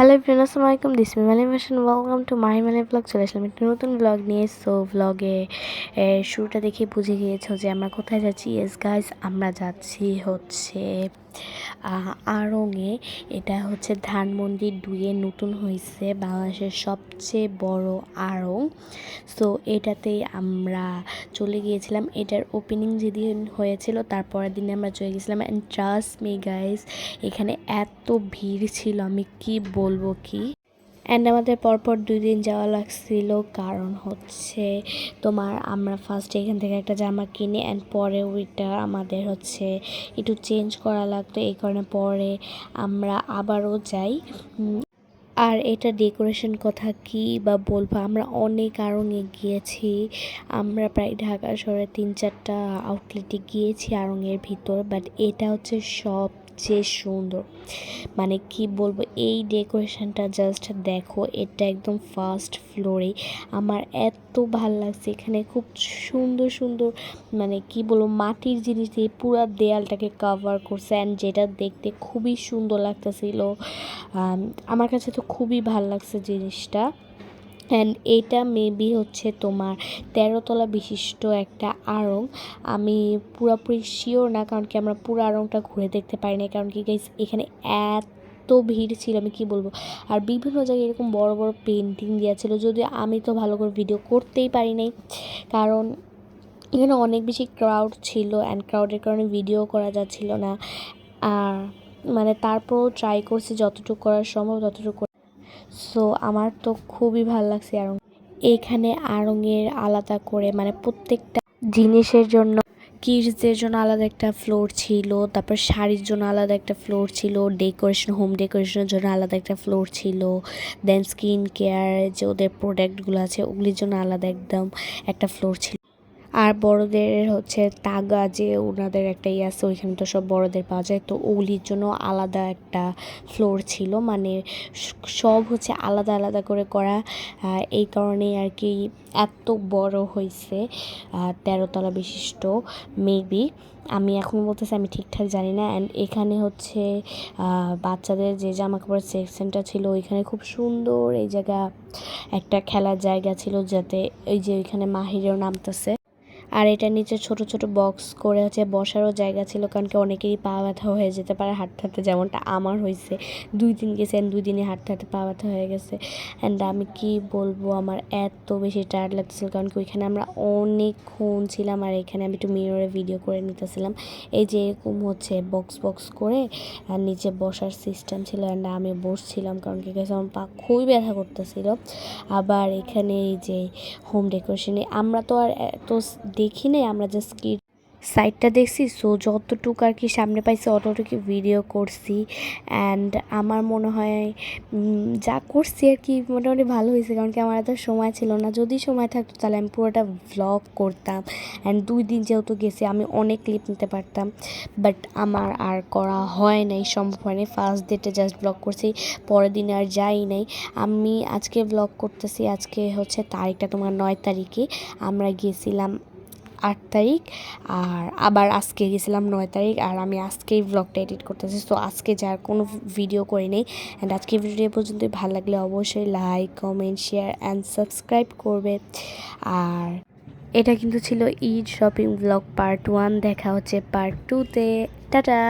Hello friend আসসালামু আলাইকুম this me Mali version welcome to my Mali blog চলে আসলাম একটা নতুন ব্লগ নিয়ে। সো ব্লগে শুরুটা দেখে বুঝে গিয়েছো যে আমরা কোথায় যাচ্ছি? ইয়েস গাইস আমরা যাচ্ছি হচ্ছে আড়ংয়ে এটা হচ্ছে ধানমন্ডি দুয়ে নতুন হয়েছে বাংলাদেশের সবচেয়ে বড় আড়ং সো এটাতেই আমরা চলে গিয়েছিলাম। এটার ওপেনিং যেদিন হয়েছিল, তারপরের দিনে আমরা চলে গেছিলাম। অ্যান্ড ট্রাস্ট মি গাইস এখানে এত ভিড় ছিল। আমি কি বলব কি? অ্যান্ড আমাদের পরপর দুই দিন যাওয়া লাগছিল। কারণ হচ্ছে তোমার আমরা ফার্স্ট এখান থেকে একটা জামা কিনি অ্যান্ড পরে ওইটা আমাদের হচ্ছে একটু চেঞ্জ করা লাগতো। এই কারণে পরে আমরা আবারও যাই। আর এটা ডেকোরেশন কথা কি বা বলব? আমরা অনেক আড়ঙে গিয়েছি। আমরা প্রায় ঢাকা শহরে তিন চারটা আউটলেটে গিয়েছি আড়ঙের ভিতর। বাট এটা হচ্ছে সবচেয়ে সুন্দর। মানে কি বলব, এই ডেকোরেশনটা জাস্ট দেখো, এটা একদম ফার্স্ট ফ্লোরে আমার এত ভালো লাগছে এখানে, খুব সুন্দর সুন্দর মানে কি বলব, মাটির জিনিস দিয়ে পুরো দেয়ালটাকে কাভার করছে অ্যান্ড যেটা দেখতে খুবই সুন্দর লাগতেছিল। আমার কাছে তো খুবই ভালো লাগছে জিনিসটা। অ্যান্ড এটা মেবি হচ্ছে তোমার তেরোতলা বিশিষ্ট একটা আড়ং। আমি পুরোপুরি শিওর না, কারণ কি আমরা পুরো আড়ংটা ঘুরে দেখতে পারিনি কারণ কি গাইস এখানে এত ভিড় ছিল, আমি কি বলব? আর বিভিন্ন জায়গায় এরকম বড় বড় পেন্টিং দেওয়া ছিল যদি আমি তো ভালো করে ভিডিও করতেই পারি নাই। কারণ এখানে অনেক বেশি ক্রাউড ছিল অ্যান্ড ক্রাউডের কারণে ভিডিও করা যাচ্ছিল না। আর মানে তারপরও ট্রাই করছি, যতটুকু করার সম্ভব ততটুকু সো আমার তো খুবই ভালো লাগছে আরং এখানে আড়ংয়ের আলাদা করে মানে প্রত্যেকটা জিনিসের জন্য কিডসদের জন্য আলাদা একটা ফ্লোর ছিল, তারপর শাড়ির জন্য আলাদা একটা ফ্লোর ছিল ডেকোরেশন হোম ডেকোরেশনের জন্য আলাদা একটা ফ্লোর ছিল দেন স্কিন কেয়ার যে ওদের প্রোডাক্টগুলো আছে ওগুলির জন্য আলাদা একদম একটা ফ্লোর ছিল। আর বড়দের হচ্ছে তাগা যে ওনাদের একটা ইয়ে আছে, ওইখানে তো সব বড়দের পাওয়া যায়। তো ওগুলির জন্য আলাদা একটা ফ্লোর ছিল মানে সব হচ্ছে আলাদা আলাদা করে করা। এই কারণেই আর কি এত বড় হয়েছে তেরোতলা বিশিষ্ট মেবি আমি এখন বলতেছি, আমি ঠিকঠাক জানি না। অ্যান্ড এখানে হচ্ছে বাচ্চাদের যে জামা কাপড়ের সেকশনটা ছিল, ওইখানে খুব সুন্দর এই জায়গা একটা খেলার জায়গা ছিল, যাতে ওই যে ওইখানে মাহিরেও নামতেছে। আর এটা নিচে ছোট ছোট বক্স করে হচ্ছে বসারও জায়গা ছিল, কারণ কি অনেকেরই পা ব্যথা হয়ে যেতে পারে হাঁটতে হাঁটতে, যেমনটা আমার হয়েছে দুই দিন গেছে দুই দিনে হাঁটতে হাঁটতে পা ব্যথা হয়ে গেছে। অ্যান্ড আমি কি বলব, আমার এত বেশি টায়ার্ড লাগতেছিল, কারণ কি ওইখানে আমরা অনেকক্ষণ ছিলাম, আর এখানে আমি একটু মিররে ভিডিও করে নিতেছিলাম। এই যে এরকম হচ্ছে বক্স বক্স করে, আর নিচে বসার সিস্টেম ছিল অ্যান্ড আমি বসছিলাম, কারণ কি গেছে আমার পা খুবই ব্যথা করতেছিল। আবার এখানে এই যে হোম ডেকোরেশনে আমরা তো আর এত দেখি নাই, আমরা জাস্ট কি সাইডটা দেখছি সো যতটুকু আর কি সামনে পাইছি অতটুকু ভিডিও করছি। অ্যান্ড আমার মনে হয় যা করছি আর কি মোটামুটি ভালো হয়েছে, কারণ কি আমার এত সময় ছিল না। যদি সময় থাকতো, তাহলে আমি পুরোটা ভ্লগ করতাম। অ্যান্ড দুই দিন যেহেতু গেছি, আমি অনেক ক্লিপ নিতে পারতাম। বাট আমার আর করা হয় নাই সম্ভব হয়নি ফার্স্ট ডেটে জাস্ট ব্লগ করছি, পরের দিন আর যাই নাই। আমি আজকে ব্লগ করতেছি, আজকে হচ্ছে তারিখটা তোমার নয় তারিখে। আমরা গিয়েছিলাম আট তারিখ আর আবার আজকে গেছিলাম নয় তারিখ আর আমি আজকেই ব্লগটা এডিট করতেছি। তো আজকে যার কোনো ভিডিও করি নেই অ্যান্ড আজকে ভিডিও পর্যন্ত ভালো লাগলে অবশ্যই like comment share and subscribe করবে। আর এটা কিন্তু ছিল Eid shopping blog part one দেখা হচ্ছে পার্ট টুতে টাটা!